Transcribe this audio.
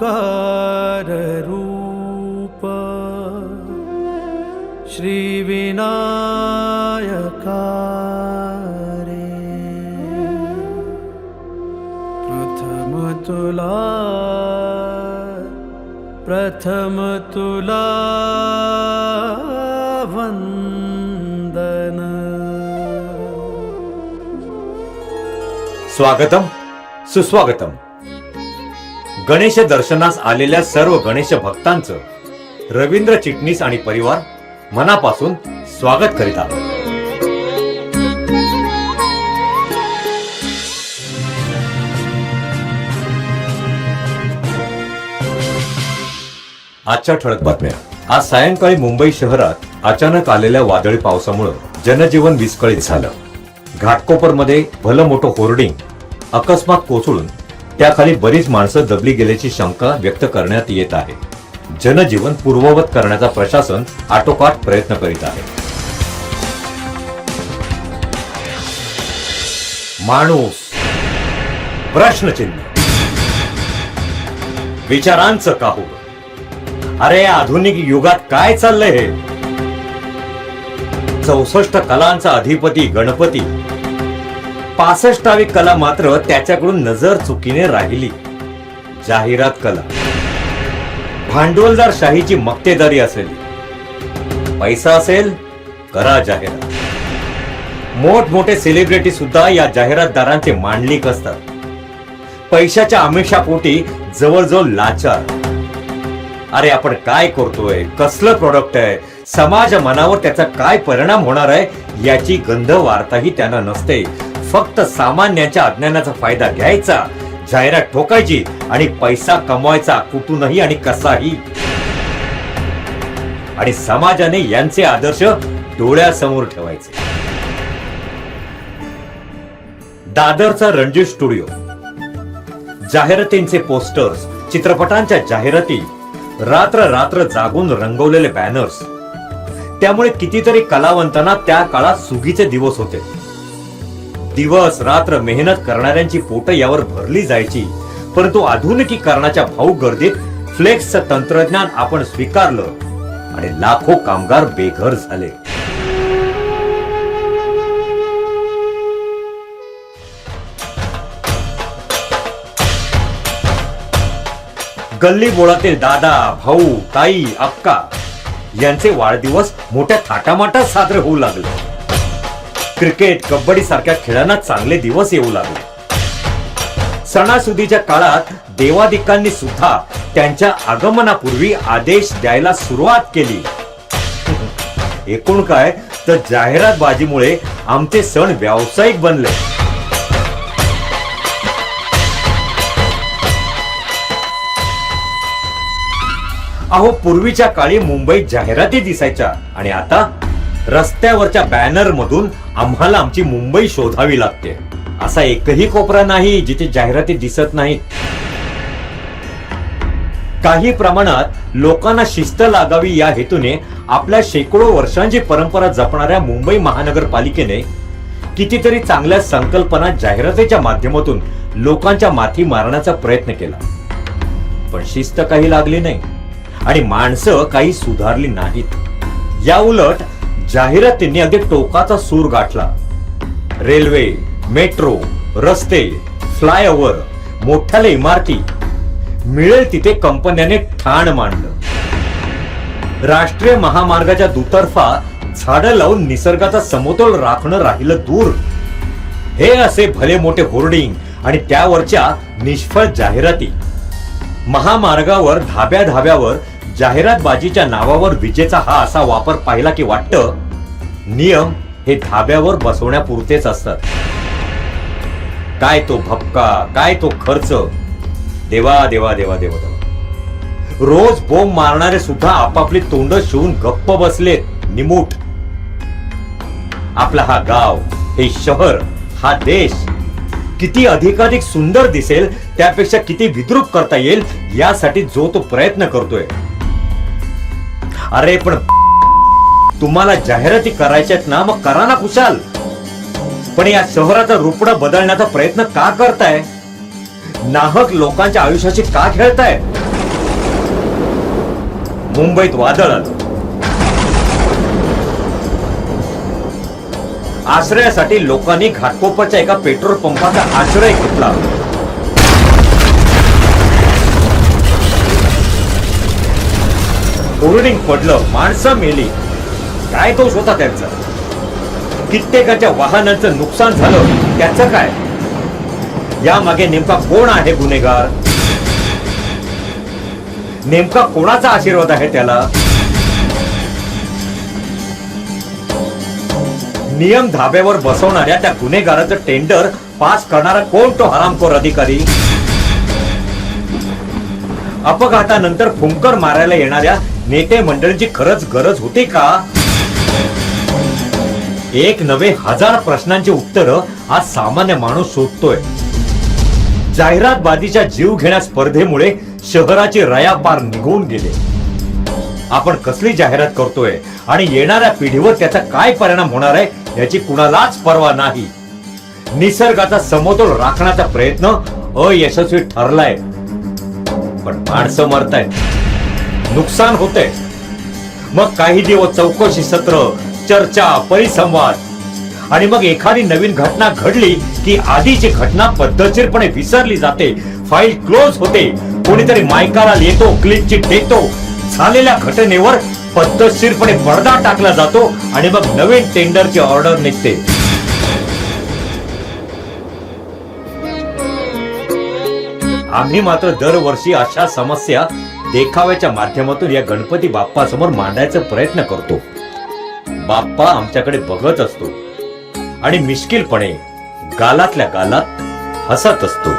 साकार रूप श्रीविनायकारे। प्रथम तुला प्रथम तुला वंदन। स्वागतम सुस्वागतम। गणेश दर्शनास आलेल्या सर्व गणेश भक्तांचं रवींद्र चिटणीस आणि परिवार मनापासून स्वागत करीत आहोत. आजच्या ठळक बातम्या. आज सायंकाळी मुंबई शहरात अचानक आलेल्या वादळी पावसामुळे जनजीवन विस्कळीत झालं. घाटकोपरमध्ये भलं मोठं होर्डिंग अकस्मात कोसळून त्याखाली बरीच माणसं दबली गेल्याची शंका व्यक्त करण्यात येत आहे. जनजीवन पूर्ववत करण्याचा प्रशासन आटोकाट प्रयत्न करीत आहे. माणूस. प्रश्नचिन्ह. विचारांचं काहू अरे आधुनिक युगात काय चाललंय हे? चौसष्ट कलांचा अधिपती गणपती. पासष्टावी कला मात्र त्याच्याकडून नजर चुकीने राहिली. जाहिरात कला. भांडवलदार शाहीची मक्तेदारी असेल. पैसा असेल करा जाहिरात. मोठमोठे सेलिब्रिटी सुद्धा या जाहिरातदारांचे मांडलिक असतात. पैशाच्या आमिषापोटी जवळजवळ लाचार. अरे आपण काय करतोय? कसलं प्रोडक्ट आहे? समाज मनावर त्याचा काय परिणाम होणार आहे? याची गंध वार्ताही त्यांना नसते. फक्त सामान्याच्या अज्ञानाचा फायदा घ्यायचा. जाहिरात ठोकायची आणि पैसा कमवायचा कुठूनही आणि कसाही. आणि समाजाने यांचे आदर्श डोळ्यासमोर ठेवायचे. दादरचा रणजित स्टुडिओ. जाहिरातींचे पोस्टर्स चित्रपटांच्या जाहिराती रात्र रात्र जागून रंगवलेले बॅनर्स त्यामुळे कितीतरी कलावंतांना त्या काळात सुगीचे दिवस होते. दिवस रात्र मेहनत करणाऱ्यांची पोट यावर भरली जायची. परंतु आधुनिकीकरणाच्या भाऊ गर्दीत फ्लेक्सचं तंत्रज्ञान आपण स्वीकारलं आणि लाखो कामगार बेघर झाले. गल्ली बोळातील दादा भाऊ ताई अक्का यांचे वाढदिवस मोठ्या थाटामाटात साजरे होऊ लागले. क्रिकेट कबड्डी सारख्या खेळांना चांगले दिवस येऊ लागले. सणासुदीच्या काळात देवादिकांनी सुद्धा त्यांच्या आगमनापूर्वी आदेश द्यायला सुरुवात केली. एकूण काय? तर जाहिरातबाजीमुळे आमचे सण व्यावसायिक बनले. अहो पूर्वीच्या काळी मुंबईत जाहिराती दिसायच्या आणि आता रस्त्यावरच्या बॅनर मधून आम्हाला आमची मुंबई शोधावी लागते. असा एकही कोपरा नाही जिथे जाहिराती दिसत नाहीत. काही प्रमाणात लोकांना शिस्त लागावी या हेतूने आपल्या शेकडो वर्षांची परंपरा जपणाऱ्या मुंबई महानगरपालिकेने कितीतरी चांगल्या संकल्पना जाहिरातीच्या माध्यमातून लोकांच्या माथी मारण्याचा प्रयत्न केला. पण शिस्त काही लागली नाही आणि माणसं काही सुधारली नाहीत. या उलट जाहिरातींनी अगदी टोकाचा सूर गाठला. रेल्वे मेट्रो रस्ते फ्लायओव्हर मोठ्याल्या इमारती. मिळेल तिथे कंपन्याने ठाण मांडलं. राष्ट्रीय महामार्गाच्या दुतर्फा झाडं लावून निसर्गाचा समतोल राखणं राहिलं दूर. हे असे भले मोठे होर्डिंग आणि त्यावरच्या निष्फळ जाहिराती. महामार्गावर धाब्या धाब्यावर जाहिरातबाजीच्या नावावर विजेचा हा असा वापर पाहिला की वाटतं नियम हे धाब्यावर बसवण्यापुरतेच असतात. काय तो भपका काय तो खर्च. देवा देवा देवा देवा देवा. रोज बोंब मारणारे सुद्धा आपापली तोंड शिवून गप्प बसलेत निमूट. आपला हा गाव हे शहर हा देश किती अधिकाधिक सुंदर दिसेल त्यापेक्षा किती विद्रूप करता येईल यासाठी जो तो प्रयत्न करतोय. अरे पण तुम्हाला जाहिराती करायच्यात ना मग करा ना खुशाल. पण या शहराचा रुपडा बदलण्याचा प्रयत्न का करताय? नाहक लोकांच्या आयुष्याशी का खेळताय? मुंबईत वादळ. आलं आश्रयासाठी लोकांनी घाटकोपरच्या एका पेट्रोल पंपाचा आश्रय घेतला. होर्डिंग पडलं माणसं मेली. काय दोष होता त्यांचा? कित्येकाच्या वाहनांचं नुकसान झालं त्याचं काय? यामागे नेमका कोण आहे गुन्हेगार? नेमका कोणाचा आशीर्वाद आहे त्याला? नियम धाब्यावर बसवणाऱ्या त्या गुन्हेगाराचं टेंडर पास करणारा कोण तो हरामखोर अधिकारी? अपघातानंतर फुंकर मारायला येणाऱ्या नेते मंडळींची खरंच गरज होती का? एक नवे हजार प्रश्नांची उत्तरं आज सामान्य माणूस शोधतोय. जाहिरातबाजीच्या जीव घेण्या स्पर्धेमुळे शहराची रयापार निघून गेले. आपण कसली जाहिरात करतोय आणि येणाऱ्या पिढीवर त्याचा काय परिणाम होणार आहे याची कुणालाच पर्वा नाही. निसर्गाचा समतोल राखण्याचा प्रयत्न अयशस्वी ठरलाय. पण माणसं मरतायत. नुकसान होतंय. मग काही दिवस चौकशी सत्र चर्चा परिसंवाद. आणि मग एखादी नवीन घटना घडली की आधीची घटना पद्धतशीरपणे विसरली जाते फाईल क्लोज होते कोणीतरी मायकाला येतो क्लिप चिट देतो झालेल्या घटनेवर पद्धतशीरपणे पडदा टाकला जातो आणि मग नवीन टेंडरची ऑर्डर निघते. आम्ही मात्र दरवर्षी अशा समस्या देखाव्याच्या माध्यमातून या गणपती बाप्पा समोर मांडायचा प्रयत्न करतो. बाप्पा आमच्याकडे बघत असतो. आणि मिश्किलपणे गालातल्या गालात हसत असतो.